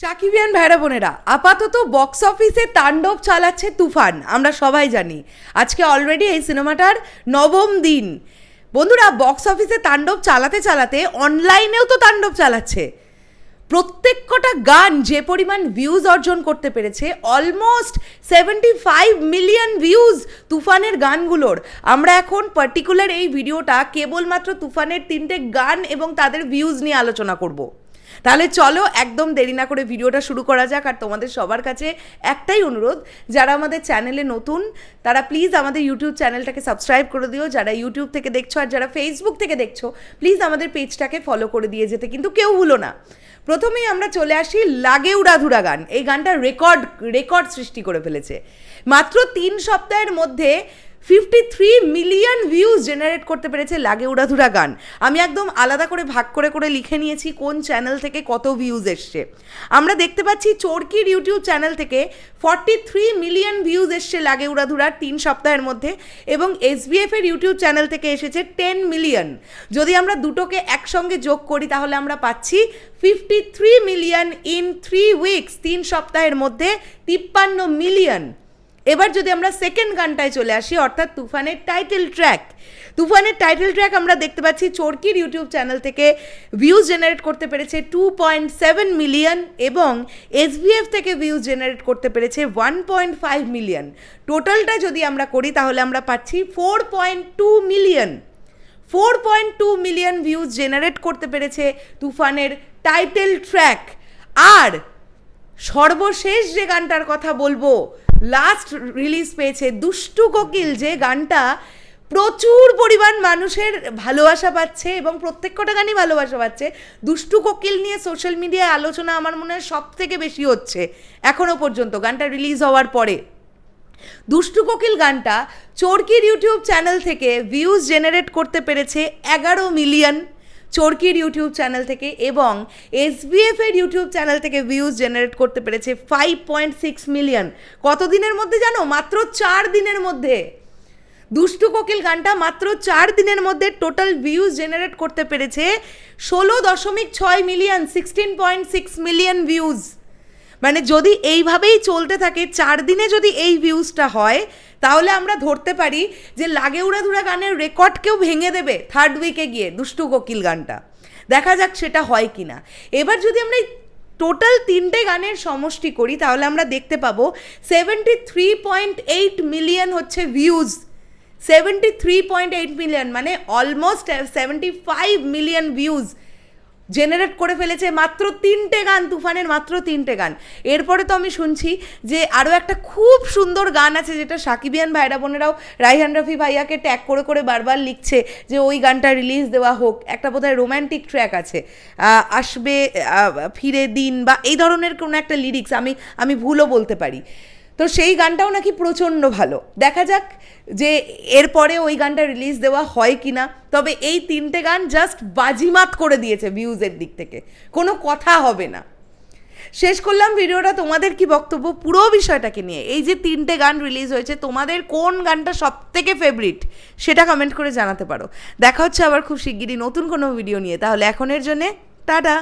সাকিবিয়ান ভাইরা বোনেরা, আপাতত বক্স অফিসে তাণ্ডব চালাচ্ছে তুফান, আমরা সবাই জানি। আজকে অলরেডি এই সিনেমাটার নবম দিন। বন্ধুরা বক্স অফিসে তাণ্ডব চালাতে চালাতে অনলাইনেও তো তাণ্ডব চালাচ্ছে। প্রত্যেকটা গান যে পরিমাণ ভিউজ অর্জন করতে পেরেছে almost seventy five million views তুফানের গানগুলোর। আমরা এখন পার্টিকুলার এই ভিডিওটা কেবলমাত্র তুফানের তিনটে গান এবং তাদের ভিউজ নিয়ে আলোচনা করব। তাহলে চলো একদম দেরি না করে ভিডিওটা শুরু করা যাক, আর তোমাদের সবার কাছে একটাই অনুরোধ, যারা আমাদের চ্যানেলে নতুন, তারা প্লিজ আমাদের ইউটিউব চ্যানেলটাকে সাবস্ক্রাইব করে দিও। যারা ইউটিউব থেকে দেখছ আর যারা ফেসবুক থেকে দেখছ প্লিজ আমাদের পেজটাকে ফলো করে দিয়ে যেতে, কিন্তু কেউ ভুলো না। প্রথমেই আমরা চলে আসি লাগে উড়াধুরা গান। এই গানটা রেকর্ড রেকর্ড সৃষ্টি করে ফেলেছে। মাত্র তিন সপ্তাহের মধ্যে fifty three million views generate করতে পেরেছে লাগে উড়াধুরা গান। আমি একদম আলাদা করে, ভাগ করে করে লিখে নিয়েছি কোন চ্যানেল থেকে কত ভিউজ এসছে। আমরা দেখতে পাচ্ছি চরকির ইউটিউব চ্যানেল থেকে ফর্টি থ্রি মিলিয়ন ভিউজ এসছে লাগে উড়াধুরার তিন সপ্তাহের মধ্যে এবং এসবিএফ এর ইউটিউব চ্যানেল থেকে এসেছে টেন মিলিয়ন যদি আমরা দুটোকে একসঙ্গে যোগ করি, তাহলে আমরা পাচ্ছি fifty three million in three weeks তিন সপ্তাহের মধ্যে তিপ্পান্ন মিলিয়ন এবার যদি আমরা সেকেন্ড গানটায় চলে আসি, অর্থাৎ তুফানের টাইটেল ট্র্যাক তুফানের টাইটেল ট্র্যাক আমরা দেখতে পাচ্ছি চরকির ইউটিউব চ্যানেল থেকে ভিউজ জেনারেট করতে পেরেছে টু পয়েন্ট সেভেন মিলিয়ন এবং এসবিএফ থেকে ভিউজ জেনারেট করতে পেরেছে ওয়ান পয়েন্ট ফাইভ মিলিয়ন টোটালটা যদি আমরা করি, তাহলে আমরা পাচ্ছি four point two million four point two million views generate করতে পেরেছে তুফানের টাইটেল ট্র্যাক আর সর্বশেষ যে গানটার কথা বলব লাস্ট রিলিজ পেয়েছে দুষ্টু কোকিল, যে গানটা প্রচুর পরিমাণ মানুষের ভালোবাসা পাচ্ছে এবং প্রত্যেক কটা গানই ভালোবাসা পাচ্ছে। দুষ্টু কোকিল নিয়ে সোশ্যাল মিডিয়ায় আলোচনা আমার মনে হয় সব থেকে বেশি হচ্ছে এখনও পর্যন্ত, গানটা রিলিজ হওয়ার পরে। দুষ্টু কোকিল গানটা চরকির ইউটিউব চ্যানেল থেকে ভিউজ জেনারেট করতে পেরেছে এগারো মিলিয়ন চরকির ইউটিউব চ্যানেল থেকে এবং এসবিএফ এর ইউটিউব চ্যানেল থেকে ভিউজ জেনারেট করতে পেরেছে ফাইভ পয়েন্ট সিক্স মিলিয়ন কত দিনের মধ্যে জানো? মাত্র চার দিনের মধ্যে। দুষ্টু কোকিল গানটা মাত্র চার দিনের মধ্যে টোটাল ভিউজ জেনারেট করতে পেরেছে ষোলো দশমিক ছয় million sixteen point six million views মানে যদি এইভাবেই চলতে থাকে, চার দিনে যদি এই ভিউজটা হয়, তাহলে আমরা ধরতে পারি যে লাগে উড়াধুরা গানের রেকর্ডকেও ভেঙে দেবে থার্ড উইকে গিয়ে দুষ্টু কোকিল গানটা। দেখা যাক সেটা হয় কি না এবার যদি আমরা এই টোটাল তিনটে গানের সমষ্টি করি, তাহলে আমরা দেখতে পাবো seventy three point eight million হচ্ছে views seventy three point eight million মানে almost seventy five million views generate করে ফেলেছে মাত্র তিনটে গান, তুফানের মাত্র তিনটে গান। এরপরে তো আমি শুনছি যে আরও একটা খুব সুন্দর গান আছে যেটা সাকিবিয়ান ভাইরা বোনেরাও রাইহান রফি ভাইয়াকে ট্যাগ করে করে বারবার লিখছে যে ওই গানটা রিলিজ দেওয়া হোক। একটা বোধহয় রোম্যান্টিক ট্র্যাক আছে। আসবে ফিরে দিন বা এই ধরনের কোনো একটা লিরিক্স আমি আমি ভুলও বলতে পারি। তো সেই গানটাও নাকি প্রচণ্ড ভালো। দেখা যাক যে এরপরে ওই গানটা রিলিজ দেওয়া হয় কি না তবে এই তিনটে গান জাস্ট বাজিমাত করে দিয়েছে ভিউজের দিক থেকে। কোনো কথা হবে না। শেষ করলাম ভিডিওটা। তোমাদের কি বক্তব্য? পুরো বিষয়টাকে নিয়ে। এই যে তিনটে গান রিলিজ হয়েছে, তোমাদের কোন গানটা সব থেকে ফেভারিট সেটা কমেন্ট করে জানাতে পারো। দেখা হচ্ছে আবার খুব শিগগিরই নতুন কোনো ভিডিও নিয়ে। তাহলে এখনের জন্যে টাটা।